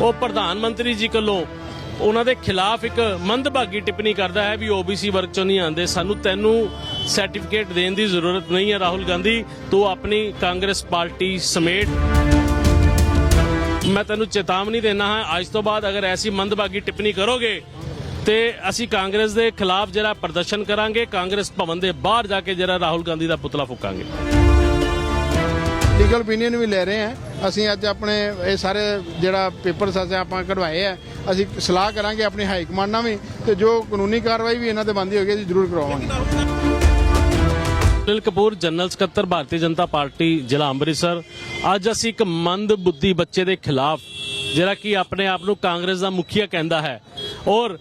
ਉਹ ਪ੍ਰਧਾਨ ਮੰਤਰੀ ਜੀ ਕੋਲੋਂ ਉਹਨਾਂ ਦੇ ਖਿਲਾਫ ਇੱਕ ਮੰਦਭਾਗੀ ਟਿੱਪਣੀ ਕਰਦਾ ਹੈ ਵੀ ਓਬੀਸੀ ਵਰਗ ਚੋਂ ਨਹੀਂ ਆਉਂਦੇ। ਸਾਨੂੰ ਤੈਨੂੰ ਸਰਟੀਫਿਕੇਟ ਦੇਣ ਦੀ ਜ਼ਰੂਰਤ ਨਹੀਂ ਹੈ, ਰਾਹੁਲ ਗਾਂਧੀ। ਤੂੰ ਆਪਣੀ ਕਾਂਗਰਸ ਪਾਰਟੀ ਸਮੇਤ ਮੈਂ ਤੈਨੂੰ ਚੇਤਾਵਨੀ ਦੇਣਾ ਹੈ, ਅੱਜ ਤੋਂ ਬਾਅਦ ਅਗਰ ਐਸੀ ਮੰਦਭਾਗੀ ਟਿੱਪਣੀ ਕਰੋਗੇ, ਤੇ ਅਸੀਂ ਕਾਂਗਰਸ ਦੇ ਖਿਲਾਫ ਜਿਹੜਾ ਪ੍ਰਦਰਸ਼ਨ ਕਰਾਂਗੇ, ਕਾਂਗਰਸ ਭਵਨ ਦੇ ਬਾਹਰ ਜਾ ਕੇ ਜਿਹੜਾ ਰਾਹੁਲ ਗਾਂਧੀ ਦਾ ਪੁਤਲਾ ਫੂਕਾਂਗੇ। ਲੀਗਲ ਓਪੀਨੀਅਨ ਵੀ ਲੈ ਰਹੇ ਹਾਂ। ਅਸੀਂ ਅੱਜ ਆਪਣੇ ਇਹ ਸਾਰੇ ਜਿਹੜਾ ਪੇਪਰਸ ਅਸੀਂ ਆਪਾਂ ਕਢਵਾਏ ਆ, ਅਸੀਂ ਸਲਾਹ ਕਰਾਂਗੇ ਆਪਣੀ ਹਾਈ ਕਮਾਂਡ ਨਾਲ ਵੀ ਤੇ ਜੋ ਕਾਨੂੰਨੀ ਕਾਰਵਾਈ ਵੀ ਇਹਨਾਂ ਤੇ ਬੰਦੀ ਹੋਏਗੀ, ਅਸੀਂ ਜ਼ਰੂਰ ਕਰਵਾਵਾਂਗੇ ਅਨਿਲ ਕਪੂਰ, ਜਨਰਲ ਸਕੱਤਰ, ਭਾਰਤੀ ਜਨਤਾ ਪਾਰਟੀ, ਜ਼ਿਲ੍ਹਾ ਅੰਮ੍ਰਿਤਸਰ। ਅੱਜ ਅਸੀਂ ਇੱਕ ਮੰਦ ਬੁੱਧੀ ਬੱਚੇ ਦੇ ਖਿਲਾਫ, ਜਿਹੜਾ ਕਿ ਆਪਣੇ ਆਪ ਨੂੰ ਕਾਂਗਰਸ ਦਾ ਮੁਖੀਆ ਕਹਿੰਦਾ ਹੈ। ਔਰ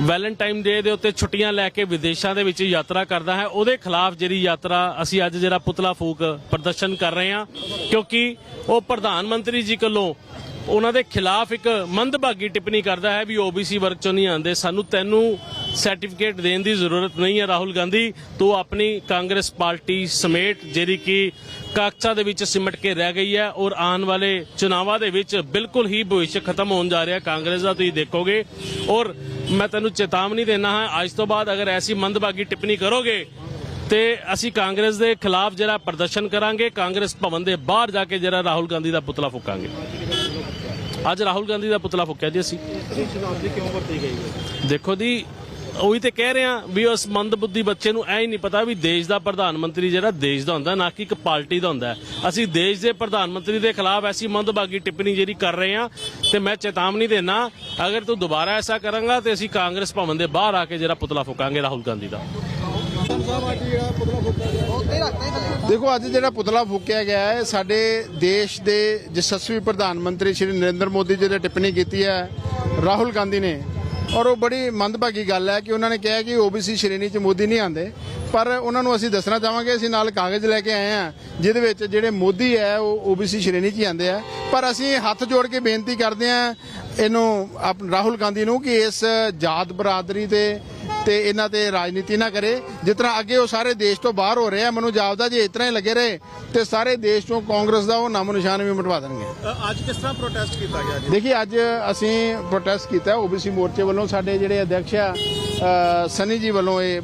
ਵੈਲੈਂਟਾਈਨ ਡੇ ਦੇ ਉੱਤੇ ਛੁੱਟੀਆਂ ਲੈ ਕੇ ਵਿਦੇਸ਼ਾਂ ਦੇ ਵਿੱਚ ਯਾਤਰਾ ਕਰਦਾ ਹੈ। ਉਹਦੇ ਖਿਲਾਫ ਜਿਹੜੀ ਯਾਤਰਾ ਅਸੀਂ ਅੱਜ ਜਿਹੜਾ ਪੁਤਲਾ ਫੂਕ ਪ੍ਰਦਰਸ਼ਨ ਕਰ ਰਹੇ ਹਾਂ, ਕਿਉਂਕਿ ਉਹ ਪ੍ਰਧਾਨ ਮੰਤਰੀ ਜੀ ਕੋਲੋਂ ਉਹਨਾਂ ਦੇ ਖਿਲਾਫ ਇੱਕ ਮੰਦਭਾਗੀ ਟਿੱਪਣੀ ਕਰਦਾ ਹੈ ਵੀ ਓਬੀਸੀ ਵਰਗ ਚੋਂ ਨਹੀਂ ਆਉਂਦੇ। ਸਾਨੂੰ ਤੈਨੂੰ ਸਰਟੀਫਿਕੇਟ ਦੇਣ ਦੀ ਜ਼ਰੂਰਤ ਨਹੀਂ ਹੈ ਰਾਹੁਲ ਗਾਂਧੀ, ਤੋਂ ਆਪਣੀ ਕਾਂਗਰਸ ਪਾਰਟੀ ਸਮੇਟ ਜਿਹੜੀ ਕਿ ਕਾਕਚਾ ਦੇ ਵਿੱਚ ਸਿਮਟ ਕੇ ਰਹਿ ਗਈ ਹੈ ਔਰ ਆਉਣ ਵਾਲੇ ਚੁਣਾਵਾਂ ਦੇ ਵਿੱਚ ਬਿਲਕੁਲ ਹੀ ਭਵਿੱਖ ਖਤਮ ਹੋਣ ਜਾ ਰਿਹਾ ਕਾਂਗਰਸ ਦਾ, ਤੁਸੀਂ ਦੇਖੋਗੇ। ਔਰ ਮੈਂ ਤੈਨੂੰ ਚੇਤਾਵਨੀ ਦੇਣਾ ਹੈ, ਅੱਜ ਤੋਂ ਬਾਅਦ ਅਗਰ ਐਸੀ ਮੰਦਭਾਗੀ ਟਿੱਪਣੀ ਕਰੋਗੇ, ਤੇ ਅਸੀਂ ਕਾਂਗਰਸ ਦੇ ਖਿਲਾਫ ਜਿਹੜਾ ਪ੍ਰਦਰਸ਼ਨ ਕਰਾਂਗੇ, ਕਾਂਗਰਸ ਭਵਨ ਦੇ ਬਾਹਰ ਜਾ ਕੇ ਜਿਹੜਾ ਰਾਹੁਲ ਗਾਂਧੀ ਦਾ ਪੁਤਲਾ ਫੂਕਾਂਗੇ। ਅੱਜ ਰਾਹੁਲ ਗਾਂਧੀ ਦਾ ਪੁਤਲਾ ਫੂਕਿਆ ਜੀ ਅਸੀਂ। ਦੇਖੋ ਜੀ ਉਹੀ ਤੇ ਕਹਿ ਰਹੇ ਆ ਵੀ ਉਸ ਮੰਦਬੁੱਧੀ ਬੱਚੇ ਨੂੰ ਐ ਹੀ ਨਹੀਂ ਪਤਾ ਵੀ ਦੇਸ਼ ਦਾ ਪ੍ਰਧਾਨ ਮੰਤਰੀ ਜਿਹੜਾ ਦੇਸ਼ ਦਾ ਹੁੰਦਾ, ਨਾ ਕਿ ਇੱਕ ਪਾਰਟੀ ਦਾ ਹੁੰਦਾ। ਅਸੀਂ ਦੇਸ਼ ਦੇ ਪ੍ਰਧਾਨ ਮੰਤਰੀ ਦੇ ਖਿਲਾਫ ਐਸੀ ਮੰਦਭਾਗੀ ਟਿੱਪਣੀ ਜਿਹੜੀ ਕਰ ਰਹੇ ਆ ਤੇ ਮੈਂ ਚੇਤਾਵਨੀ ਦੇਣਾ ਅਗਰ ਤੂੰ ਦੁਬਾਰਾ ਐਸਾ ਕਰਾਂਗਾ, ਤੇ ਅਸੀਂ ਕਾਂਗਰਸ ਭਵਨ ਦੇ ਬਾਹਰ ਆ ਕੇ ਜਿਹੜਾ ਪੁਤਲਾ ਫੂਕਾਂਗੇ ਰਾਹੁਲ ਗਾਂਧੀ ਦਾ। ਦੇਖੋ, ਅੱਜ ਜਿਹੜਾ ਪੁਤਲਾ ਫੂਕਿਆ ਗਿਆ ਹੈ, ਸਾਡੇ ਦੇਸ਼ ਦੇ ਜਸਸਵੀ ਪ੍ਰਧਾਨ ਮੰਤਰੀ ਸ਼੍ਰੀ ਨਰਿੰਦਰ ਮੋਦੀ ਜੀ ਨੇ ਟਿੱਪਣੀ ਕੀਤੀ ਹੈ, ਰਾਹੁਲ ਗਾਂਧੀ ਨੇ। ਔਰ ਉਹ ਬੜੀ ਮੰਦਭਾਗੀ ਗੱਲ ਹੈ ਕਿ ਉਹਨਾਂ ਨੇ ਕਿਹਾ ਕਿ ਓਬੀਸੀ ਸ਼੍ਰੇਣੀ 'ਚ ਮੋਦੀ ਨਹੀਂ ਆਂਦੇ ਪਰ ਉਹਨਾਂ ਨੂੰ ਅਸੀਂ ਦੱਸਣਾ ਚਾਹਾਂਗੇ, ਅਸੀਂ ਨਾਲ ਕਾਗਜ਼ ਲੈ ਕੇ ਆਏ ਹਾਂ, ਜਿਹਦੇ ਵਿੱਚ ਜਿਹੜੇ ਮੋਦੀ ਹੈ, ਉਹ ਓਬੀਸੀ ਸ਼੍ਰੇਣੀ 'ਚ ਹੀ ਆਂਦੇ ਆ। ਪਰ ਅਸੀਂ ਹੱਥ ਜੋੜ ਕੇ ਬੇਨਤੀ ਕਰਦੇ ਹਾਂ ਇਹਨੂੰ ਆਪ- ਰਾਹੁਲ ਗਾਂਧੀ ਨੂੰ ਕਿ ਇਸ ਜਾਤ ਬਰਾਦਰੀ ਤੇ ਤੇ ਇਹਨਾਂ ਤੇ ਰਾਜਨੀਤੀ ਨਾ ਕਰੇ। ਜਿਸ ਤਰ੍ਹਾਂ ਅੱਗੇ ਉਹ ਸਾਰੇ ਦੇਸ਼ ਤੋਂ ਬਾਹਰ ਹੋ ਰਹੇ ਆ ਮੈਨੂੰ ਜਾਪਦਾ ਜੇ ਤਰ੍ਹਾਂ ਹੀ ਲੱਗੇ ਰਹੇ ਤੇ ਸਾਰੇ ਦੇਸ਼ ਤੋਂ ਕਾਂਗਰਸ ਦਾ ਉਹ ਨਾਮੋ ਨਿਸ਼ਾਨ ਵੀ ਮਿਟਵਾ ਦੇਣਗੇ। ਅੱਜ ਕਿਸ ਤਰ੍ਹਾਂ ਪ੍ਰੋਟੈਸਟ ਕੀਤਾ ਗਿਆ ਜੀ? ਦੇਖਿਏ ਅੱਜ ਅਸੀਂ ਪ੍ਰੋਟੈਸਟ ਕੀਤਾ ਓਬੀਸੀ ਮੋਰਚੇ ਵੱਲੋਂ ਸਾਡੇ ਜਿਹੜੇ ਅਧਿਕਸ਼ ਆ ਸਨੀ ਜੀ ਵੱਲੋਂ ਇਹ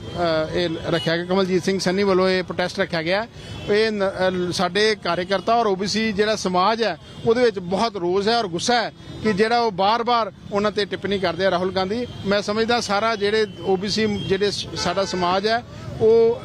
ਇਹ ਰੱਖਿਆ ਗਿਆ ਕਮਲਜੀਤ ਸਿੰਘ ਸਨੀ ਵੱਲੋਂ ਇਹ ਪ੍ਰੋਟੈਸਟ ਰੱਖਿਆ ਗਿਆ। ਇਹ ਸਾਡੇ ਕਾਰਜਕਰਤਾ ਔਰ ਓਬੀਸੀ ਜਿਹੜਾ ਸਮਾਜ ਹੈ ਉਹਦੇ ਵਿੱਚ ਬਹੁਤ ਰੋਸ ਹੈ ਔਰ ਗੁੱਸਾ ਹੈ ਕਿ ਜਿਹੜਾ ਉਹ ਬਾਰ-ਬਾਰ ਉਹਨਾਂ ਤੇ ਟਿੱਪਣੀ ਕਰਦੇ ਆ ਰਾਹੁਲ ਗਾਂਧੀ। ਮੈਂ ਸਮਝਦਾ ਸਾਰਾ ਜਿਹੜੇ ਓਬੀਸੀ ਜਿਹੜੇ ਸਾਡਾ ਸਮਾਜ ਹੈ ਉਹ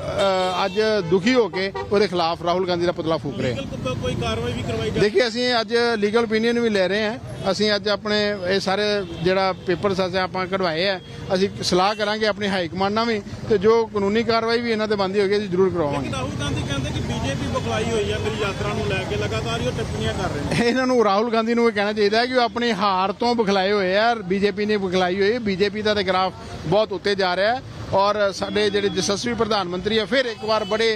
ਅੱਜ ਦੁਖੀ ਹੋ ਕੇ ਉਹਦੇ ਖਿਲਾਫ ਰਾਹੁਲ ਗਾਂਧੀ ਦਾ ਪੁਤਲਾ ਫੂਕ ਰਹੇ। ਲੀਗਲ ਕੋਈ ਕਾਰਵਾਈ ਵੀ ਕਰਵਾਈ ਜਾ ਦੇਖਿਏ ਅਸੀਂ ਅੱਜ ਲੀਗਲ ਓਪੀਨੀਅਨ ਵੀ ਲੈ ਰਹੇ ਹਾਂ। ਅਸੀਂ ਅੱਜ ਆਪਣੇ ਇਹ ਸਾਰੇ ਜਿਹੜਾ ਪੇਪਰਸ ਅਸੀਂ ਆਪਾਂ ਕਢਵਾਏ ਆ ਅਸੀਂ ਸਲਾਹ ਕਰਾਂਗੇ ਆਪਣੀ ਹਾਈ ਕਮਾਂਡ ਨਾਲ ਵੀ ਤੇ ਜੋ ਕਾਨੂੰਨੀ ਕਾਰਵਾਈ ਵੀ ਇਹਨਾਂ ਤੇ ਬੰਦੀ ਹੋਏਗੀ ਅਸੀਂ ਜ਼ਰੂਰ ਕਰਵਾਵਾਂਗੇ ਰਾਹੁਲ ਗਾਂਧੀ ਕਹਿੰਦੇ ਕਿ ਬੀਜੇਪੀ ਬਖਲਾਈ ਹੋਈ ਹੈ ਮੇਰੀ ਯਾਤਰਾ ਨੂੰ ਲੈ ਕੇ ਲਗਾਤਾਰ ਹੀ ਉਹ ਟਿੱਪਣੀਆਂ ਕਰ ਰਹੇ ਨੇ। ਇਹਨਾਂ ਨੂੰ ਰਾਹੁਲ ਗਾਂਧੀ ਨੂੰ ਇਹ ਕਹਿਣਾ ਚਾਹੀਦਾ ਹੈ ਕਿ ਉਹ ਆਪਣੀ ਹਾਰ ਤੋਂ ਬਖਲਾਏ ਹੋਏ ਆ ਬੀਜੇਪੀ ਨੇ ਬਖਲਾਈ ਹੋਈ ਹੈ ਬੀਜੇਪੀ ਦਾ ਤੇ ਗ੍ਰਾਫ ਬਹੁਤ ਉੱਤੇ ਜਾ ਰਿਹਾ ਹੈ। ਔਰ ਸਾਡੇ ਜਿਹੜੇ ਯਸ਼ਸਵੀ ਪ੍ਰਧਾਨ ਮੰਤਰੀ ਆ ਫਿਰ ਇੱਕ ਵਾਰ ਬੜੇ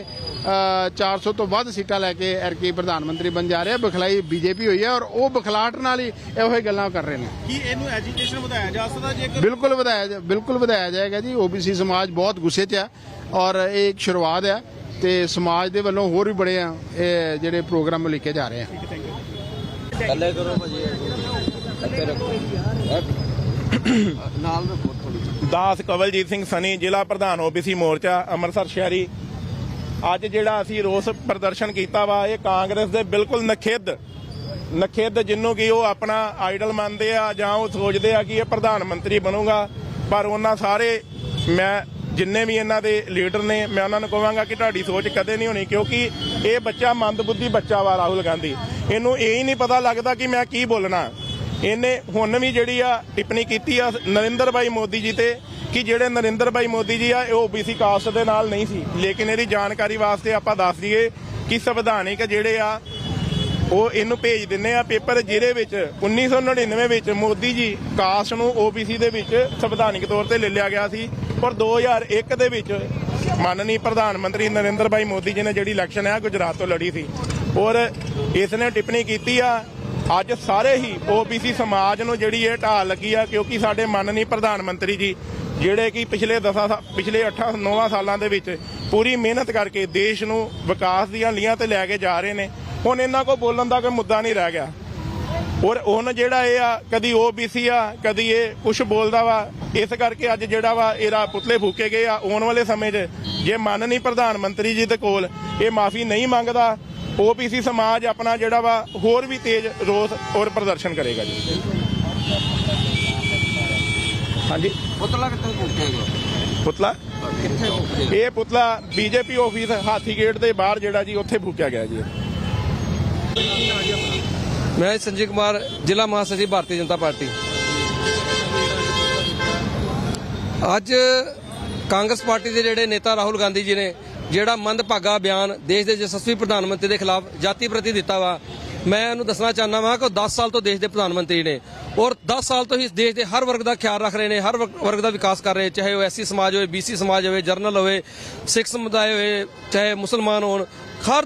400 ਤੋਂ ਵੱਧ ਸੀਟਾਂ ਲੈ ਕੇ ਐਰਕੀ ਪ੍ਰਧਾਨ ਮੰਤਰੀ ਬਣ ਜਾ ਰਿਹਾ। ਬਖਲਾਈ ਬੀਜੇਪੀ ਹੋਈ ਹੈ ਔਰ ਉਹ ਬਖਲਾਟ ਨਾਲ ਹੀ ਇਹੋ ਹੀ ਗੱਲਾਂ ਕਰ ਰਹੇ ਨੇ। ਕੀ ਇਹਨੂੰ ਐਜੀਟੇਸ਼ਨ ਵਧਾਇਆ ਜਾ ਸਕਦਾ ਜੇਕਰ? ਬਿਲਕੁਲ ਵਧਾਇਆ ਜਾ- ਬਿਲਕੁਲ ਵਧਾਇਆ ਜਾਏਗਾ ਜੀ। ਓਬੀਸੀ ਸਮਾਜ ਬਹੁਤ ਗੁੱਸੇ 'ਚ ਹੈ ਔਰ ਇਹ ਇੱਕ ਸ਼ੁਰੂਆਤ ਹੈ ਤੇ ਸਮਾਜ ਦੇ ਵੱਲੋਂ ਹੋਰ ਵੀ ਬੜੇ ਆ ਇਹ ਜਿਹੜੇ ਪ੍ਰੋਗਰਾਮ ਲਿਖੇ ਜਾ ਰਹੇ ਆ। ਥੱਲੇ ਕਰੋ ਭਾਜੀ ਥੱਲੇ ਰੱਖੋ। ਨਾਲ ਰੱਖੋ ਥੋੜੀ ਦਾਸ ਕਵਲਜੀਤ ਸਿੰਘ ਸਨੀ ਜ਼ਿਲ੍ਹਾ ਪ੍ਰਧਾਨ ਓਬੀਸੀ ਮੋਰਚਾ ਅੰਮ੍ਰਿਤਸਰ ਸ਼ਹਿਰੀ। ਅੱਜ ਜਿਹੜਾ ਅਸੀਂ ਰੋਸ ਪ੍ਰਦਰਸ਼ਨ ਕੀਤਾ ਵਾ, ਇਹ ਕਾਂਗਰਸ ਦੇ ਬਿਲਕੁਲ ਨਖਿੱਧ ਨਖਿੱਧ ਜਿਹਨੂੰ ਕਿ ਉਹ ਆਪਣਾ ਆਈਡਲ ਮੰਨਦੇ ਆ ਜਾਂ ਉਹ ਸੋਚਦੇ ਆ ਕਿ ਇਹ ਪ੍ਰਧਾਨ ਮੰਤਰੀ ਬਣੂਗਾ। ਪਰ ਉਹਨਾਂ ਸਾਰੇ, ਮੈਂ ਜਿੰਨੇ ਵੀ ਇਹਨਾਂ ਦੇ ਲੀਡਰ ਨੇ, ਮੈਂ ਉਹਨਾਂ ਨੂੰ ਕਹਾਂਗਾ ਕਿ ਤੁਹਾਡੀ ਸੋਚ ਕਦੇ ਨਹੀਂ ਹੋਣੀ, ਕਿਉਂਕਿ ਇਹ ਬੱਚਾ ਮੰਦਬੁੱਧੀ ਬੱਚਾ ਵਾ ਰਾਹੁਲ ਗਾਂਧੀ। ਇਹਨੂੰ ਇਹ ਹੀ ਨਹੀਂ ਪਤਾ ਲੱਗਦਾ ਕਿ ਮੈਂ ਕੀ ਬੋਲਣਾ। ਇਹਨੇ ਹੁਣ ਵੀ ਜਿਹੜੀ ਆ ਟਿੱਪਣੀ ਕੀਤੀ ਆ ਨਰਿੰਦਰ ਭਾਈ ਮੋਦੀ ਜੀ ਤੇ, ਕਿ ਜਿਹੜੇ ਨਰਿੰਦਰ ਭਾਈ ਮੋਦੀ ਜੀ ਆ, ਇਹ ਓਬੀਸੀ ਕਾਸਟ ਦੇ ਨਾਲ ਨਹੀਂ ਸੀ। ਲੇਕਿਨ ਇਹਦੀ ਜਾਣਕਾਰੀ ਵਾਸਤੇ ਆਪਾਂ ਦੱਸ ਦਈਏ ਕਿ ਸੰਵਿਧਾਨਿਕ ਜਿਹੜੇ ਆ, ਉਹ ਇਹਨੂੰ ਭੇਜ ਦਿੰਨੇ ਆ ਪੇਪਰ, ਜਿਹਦੇ ਵਿੱਚ 1999 ਵਿੱਚ ਮੋਦੀ ਜੀ ਕਾਸਟ ਨੂੰ ਓਬੀਸੀ ਦੇ ਵਿੱਚ ਸੰਵਿਧਾਨਿਕ ਤੌਰ ਤੇ ਲੈ ਲਿਆ ਗਿਆ ਸੀ। ਪਰ 2001 ਦੇ ਵਿੱਚ ਮਾਨਨੀ ਪ੍ਰਧਾਨ ਮੰਤਰੀ ਨਰਿੰਦਰ ਭਾਈ ਮੋਦੀ ਜੀ ਨੇ ਜਿਹੜੀ ਇਲੈਕਸ਼ਨ ਹੈ ਗੁਜਰਾਤ ਤੋਂ ਲੜੀ ਸੀ। ਔਰ ਇਸ ਨੇ ਟਿੱਪਣੀ ਕੀਤੀ ਆ ਅੱਜ ਸਾਰੇ ਹੀ ਓਬੀਸੀ ਸਮਾਜ ਨੂੰ ਜਿਹੜੀ ਇਹ ਢਾਲ ਲੱਗੀ ਆ, ਕਿਉਂਕਿ ਸਾਡੇ ਮਾਨਨੀ ਪ੍ਰਧਾਨ ਮੰਤਰੀ ਜੀ, ਜਿਹੜੇ ਕਿ ਪਿਛਲੇ 10 ਪਿਛਲੇ 8 9 ਸਾਲਾਂ ਦੇ ਵਿੱਚ ਪੂਰੀ ਮਿਹਨਤ ਕਰਕੇ ਦੇਸ਼ ਨੂੰ ਵਿਕਾਸ ਦੀਆਂ ਲੀਹਾਂ ਤੇ ਲੈ ਕੇ ਜਾ ਰਹੇ ਨੇ, ਹੁਣ ਇਹਨਾਂ ਕੋ ਬੋਲਣ ਦਾ ਕੋਈ ਮੁੱਦਾ ਨਹੀਂ ਰਹਿ ਗਿਆ। ਔਰ ਹੁਣ ਜਿਹੜਾ ਇਹ ਆ, ਕਦੀ OBC ਆ, ਕਦੀ ਇਹ ਕੁਝ ਬੋਲਦਾ ਵਾ, ਇਸ ਕਰਕੇ ਅੱਜ ਜਿਹੜਾ ਵਾ ਇਹਦਾ ਪੁਤਲੇ ਫੂਕੇ ਗਏ ਆ, ਆਉਣ ਵਾਲੇ ਸਮੇਂ 'ਚ ਜੇ ਮੰਨ ਨਹੀਂ ਪ੍ਰਧਾਨ ਮੰਤਰੀ ਜੀ ਦੇ ਕੋਲ ਇਹ ਮਾਫੀ ਨਹੀਂ ਮੰਗਦਾ OBC ਸਮਾਜ ਆਪਣਾ ਜਿਹੜਾ ਵਾ ਹੋਰ ਵੀ ਤੇਜ਼ ਰੋਸ ਔਰ ਪ੍ਰਦਰਸ਼ਨ ਕਰੇਗਾ ਜੀ। ਹਾਂਜੀ? ਪੁਤਲਾ ਕਿੱਥੇ ਫੂਕਿਆ ਗਿਆ? ਪੁਤਲਾ? ਇਹ ਪੁਤਲਾ ਬੀਜੇਪੀ ਆਫਿਸ ਹਾਥੀ ਗੇਟ ਦੇ ਬਾਹਰ ਜਿਹੜਾ ਜੀ ਉੱਥੇ ਫੂਕਿਆ ਗਿਆ ਜੀ। ਮੈਂ ਸੰਜੇ ਕੁਮਾਰ ਜ਼ਿਲ੍ਹਾ ਮਹਾਸਚਿਵ ਭਾਰਤੀ ਜਨਤਾ ਪਾਰਟੀ। ਅੱਜ ਕਾਂਗਰਸ ਪਾਰਟੀ ਦੇ ਜਿਹੜੇ ਨੇਤਾ ਰਾਹੁਲ ਗਾਂਧੀ ਜੀ ਨੇ ਜਿਹੜਾ ਮੰਦਭਾਗਾ ਬਿਆਨ ਦੇਸ਼ ਦੇ ਯਸ਼ਸਵੀ ਪ੍ਰਧਾਨ ਮੰਤਰੀ ਦੇ ਖਿਲਾਫ ਜਾਤੀ ਪ੍ਰਤੀ ਦਿੱਤਾ ਵਾ, ਮੈਂ ਉਹਨੂੰ ਦੱਸਣਾ ਚਾਹੁੰਦਾ ਵਾਂ ਕਿ ਉਹ 10 ਸਾਲ ਤੋਂ ਦੇਸ਼ ਦੇ ਪ੍ਰਧਾਨ ਮੰਤਰੀ ਨੇ ਔਰ 10 ਸਾਲ ਤੋਂ ਹੀ ਦੇਸ਼ ਦੇ ਹਰ ਵਰਗ ਦਾ ਖਿਆਲ ਰੱਖ ਰਹੇ ਨੇ, ਹਰ ਵਰਗ ਦਾ ਵਿਕਾਸ ਕਰ ਰਹੇ ਚਾਹੇ ਉਹ ਐਸਸੀ ਸਮਾਜ ਹੋਵੇ ਬੀਸੀ ਸਮਾਜ ਹੋਵੇ, ਜਰਨਲ ਹੋਵੇ, ਸਿੱਖ ਸਮੁਦਾਇ ਹੋਵੇ, ਚਾਹੇ ਮੁਸਲਮਾਨ ਹੋਣ, ਹਰ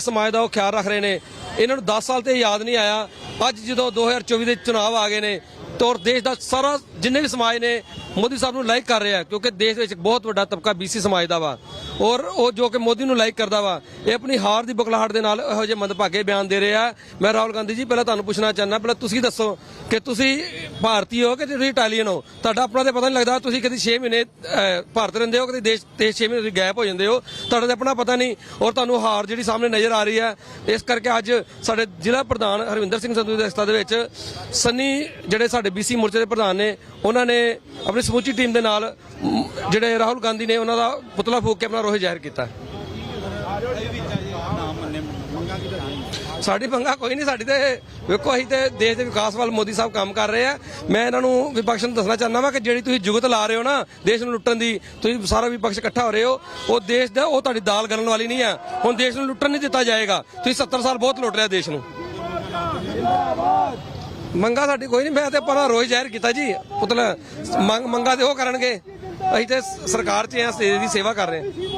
ਸਮਾਜ ਦਾ ਉਹ ਖਿਆਲ ਰੱਖ ਰਹੇ ਨੇ। ਇਹਨਾਂ ਨੂੰ 10 ਸਾਲ ਤੇ ਯਾਦ ਨਹੀਂ ਆਇਆ। ਅੱਜ ਜਦੋਂ 2024 ਦੇ ਚੁਣਾਵ ਆ ਗਏ ਨੇ ਤਾਂ ਔਰ ਦੇਸ਼ ਦਾ ਸਾਰਾ ਜਿੰਨੇ ਵੀ ਸਮਾਜ ਨੇ ਮੋਦੀ ਸਾਹਿਬ ਨੂੰ ਲਾਈਕ ਕਰ ਰਿਹਾ ਕਿਉਂਕਿ ਦੇਸ਼ ਵਿੱਚ ਬਹੁਤ ਵੱਡਾ ਤਬਕਾ ਬੀਸੀ ਸਮਾਜ ਦਾ ਵਾ। ਔਰ ਉਹ ਜੋ ਕਿ ਮੋਦੀ ਨੂੰ ਲਾਈਕ ਕਰਦਾ ਵਾ, ਇਹ ਆਪਣੀ ਹਾਰ ਦੀ ਬੁਖਲਾਹਟ ਦੇ ਨਾਲ ਇਹੋ ਜਿਹੇ ਮੰਦਭਾਗੇ ਬਿਆਨ ਦੇ ਰਿਹਾ ਮੈਂ ਰਾਹੁਲ ਗਾਂਧੀ ਜੀ, ਪਹਿਲਾਂ ਤੁਹਾਨੂੰ ਪੁੱਛਣਾ ਚਾਹੁੰਦਾ, ਪਹਿਲਾਂ ਤੁਸੀਂ ਦੱਸੋ ਕਿ ਤੁਸੀਂ ਭਾਰਤੀ ਹੋ ਕਿ ਤੁਸੀਂ ਇਟਾਲੀਅਨ ਹੋ? ਤੁਹਾਡਾ ਆਪਣਾ ਤੇ ਪਤਾ ਨਹੀਂ ਲੱਗਦਾ, ਤੁਸੀਂ ਕਦੀ 6 ਮਹੀਨੇ ਭਾਰਤ ਰਹਿੰਦੇ ਹੋ, ਕਦੀ ਦੇਸ਼ ਦੇਸ਼ 6 ਮਹੀਨੇ ਤੁਸੀਂ ਗਾਇਬ ਹੋ ਜਾਂਦੇ ਹੋ। ਤੁਹਾਡਾ ਤੇ ਆਪਣਾ ਪਤਾ ਨਹੀਂ, ਔਰ ਤੁਹਾਨੂੰ ਹਾਰ ਜਿਹੜੀ ਸਾਹਮਣੇ ਨਜ਼ਰ ਆ ਰਹੀ ਹੈ, ਇਸ ਕਰਕੇ ਅੱਜ ਸਾਡੇ ਜ਼ਿਲ੍ਹਾ ਪ੍ਰਧਾਨ ਹਰਵਿੰਦਰ ਸਿੰਘ ਸੰਧੂ ਦੇ ਅਗਸਤਾ ਦੇ ਵਿੱਚ ਸੰਨੀ, ਜਿਹੜੇ ਸਾਡੇ ਬੀਸੀ ਮੋਰਚੇ ਦੇ ਪ੍ਰਧਾਨ ਨੇ, ਉਹਨਾਂ ਨੇ ਆਪਣੀ ਸਮੁੱਚੀ ਟੀਮ ਦੇ ਨਾਲ ਜਿਹੜੇ ਰਾਹੁਲ ਗਾਂਧੀ ਨੇ ਉਹਨਾਂ ਦਾ ਪੁਤਲਾ ਫੂਕ ਕੇ ਆਪਣਾ ਰੋਹ ਜ਼ਾਹਿਰ ਕੀਤਾ। ਸਾਡੀ ਮੰਗਾ ਕੋਈ ਨਹੀਂ, ਸਾਡੀ ਤੇ ਵੇਖੋ, ਅਸੀਂ ਤੇ ਦੇਸ਼ ਦੇ ਵਿਕਾਸ ਵੱਲ ਮੋਦੀ ਸਾਹਿਬ ਕੰਮ ਕਰ ਰਹੇ ਆ। ਮੈਂ ਇਹਨਾਂ ਨੂੰ ਵਿਪਕਸ਼ ਨੂੰ ਦੱਸਣਾ ਚਾਹੁੰਦਾ ਵਾਂ ਕਿ ਜਿਹੜੀ ਤੁਸੀਂ ਜੁਗਤ ਲਾ ਰਹੇ ਹੋ ਨਾ, ਦੇਸ਼ ਨੂੰ ਲੁੱਟਣ ਦੀ, ਤੁਸੀਂ ਸਾਰਾ ਵਿਪਕਸ਼ ਇਕੱਠਾ ਹੋ ਰਹੇ ਹੋ, ਉਹ ਦੇਸ਼ ਦਾ, ਉਹ ਤੁਹਾਡੀ ਦਾਲ ਗਲਣ ਵਾਲੀ ਨਹੀਂ ਆ। ਹੁਣ ਦੇਸ਼ ਨੂੰ ਲੁੱਟਣ ਨਹੀਂ ਦਿੱਤਾ ਜਾਏਗਾ। ਤੁਸੀਂ 70 ਸਾਲ ਬਹੁਤ ਲੁੱਟ ਰਿਹਾ ਦੇਸ਼ ਨੂੰ। ਮੰਗਾ ਸਾਡੀ ਕੋਈ ਨਹੀਂ, ਮੈਂ ਤੇ ਆਪਣਾ ਰੋਜ਼ ਜ਼ਾਹਿਰ ਕੀਤਾ ਜੀ। ਪੁਤਲਾ, ਮੰਗ ਮੰਗਾ ਤੇ ਉਹ ਕਰਨਗੇ। ਅਸੀਂ ਤੇ ਸਰਕਾਰ 'ਚ ਆ ਦੀ ਸੇਵਾ ਕਰ ਰਹੇ ਹਾਂ।